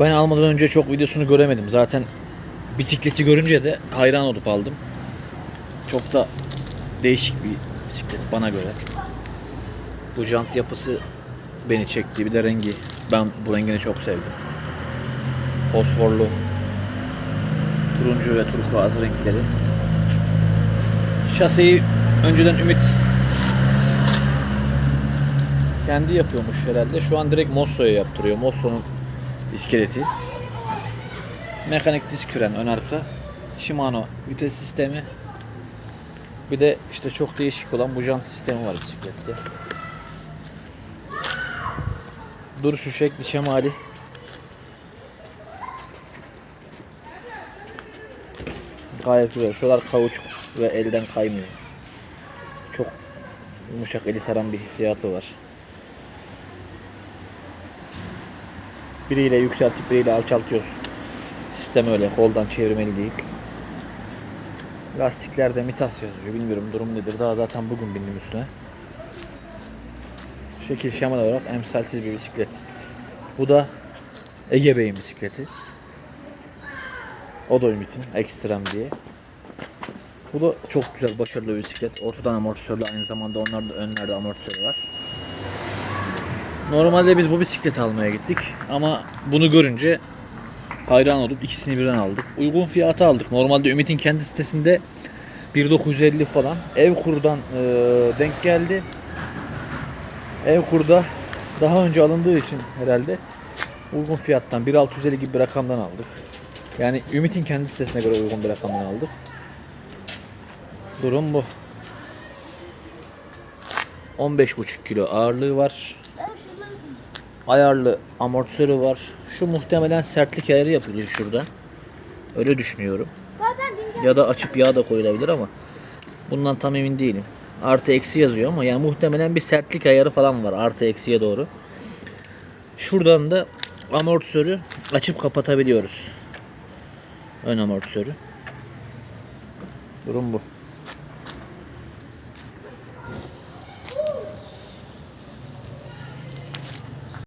Ben almadan önce çok videosunu göremedim. Zaten bisikleti görünce de hayran olup aldım. Çok da değişik bir bisiklet bana göre. Bu jant yapısı beni çekti. Bir de rengi. Ben bu rengini çok sevdim. Fosforlu turuncu ve turkuaz renkleri. Şaseyi önceden Ümit kendi yapıyormuş herhalde. Şu an direkt Mosso'ya yaptırıyor. Mosso'nun iskeleti. Mekanik disk fren ön arka. Shimano vites sistemi. Bir de işte çok değişik olan bu jant sistemi var bisiklette. Duruşu şekli şemali. Gayet güzel. Şuralar kauçuk ve elden kaymıyor. Çok yumuşak eli saran bir hissiyatı var. Biriyle yükseltip biriyle alçaltıyoruz. Sistem öyle koldan çevirmeli değil. Lastiklerde mitas yazıyor. Bilmiyorum durum nedir. Daha zaten bugün bindim üstüne. Şekil şemal olarak emsalsiz bir bisiklet. Bu da Ege Bey'in bisikleti. O da Ümit'in ekstrem diye. Bu da çok güzel başarılı bir bisiklet. Ortadan amortisörlü aynı zamanda onlarda önlerde amortisörü var. Normalde biz bu bisikleti almaya gittik ama bunu görünce hayran olup ikisini birden aldık. Uygun fiyata aldık. Normalde Ümit'in kendi sitesinde 1950 falan. Evkur'dan e, denk geldi. Evkur'da daha önce alındığı için herhalde uygun fiyattan 1650 gibi bir rakamdan aldık. Yani Ümit'in kendi sitesine göre uygun bir rakamdan aldık. Durum bu. 15,5 kilo ağırlığı var. Ayarlı amortisörü var. Şu muhtemelen sertlik ayarı yapılıyor şurada. Öyle düşünüyorum. Ya da açıp yağ da koyulabilir ama bundan tam emin değilim. Artı eksi yazıyor ama yani muhtemelen bir sertlik ayarı falan var artı eksiye doğru. Şuradan da amortisörü açıp kapatabiliyoruz. Ön amortisörü. Durum bu.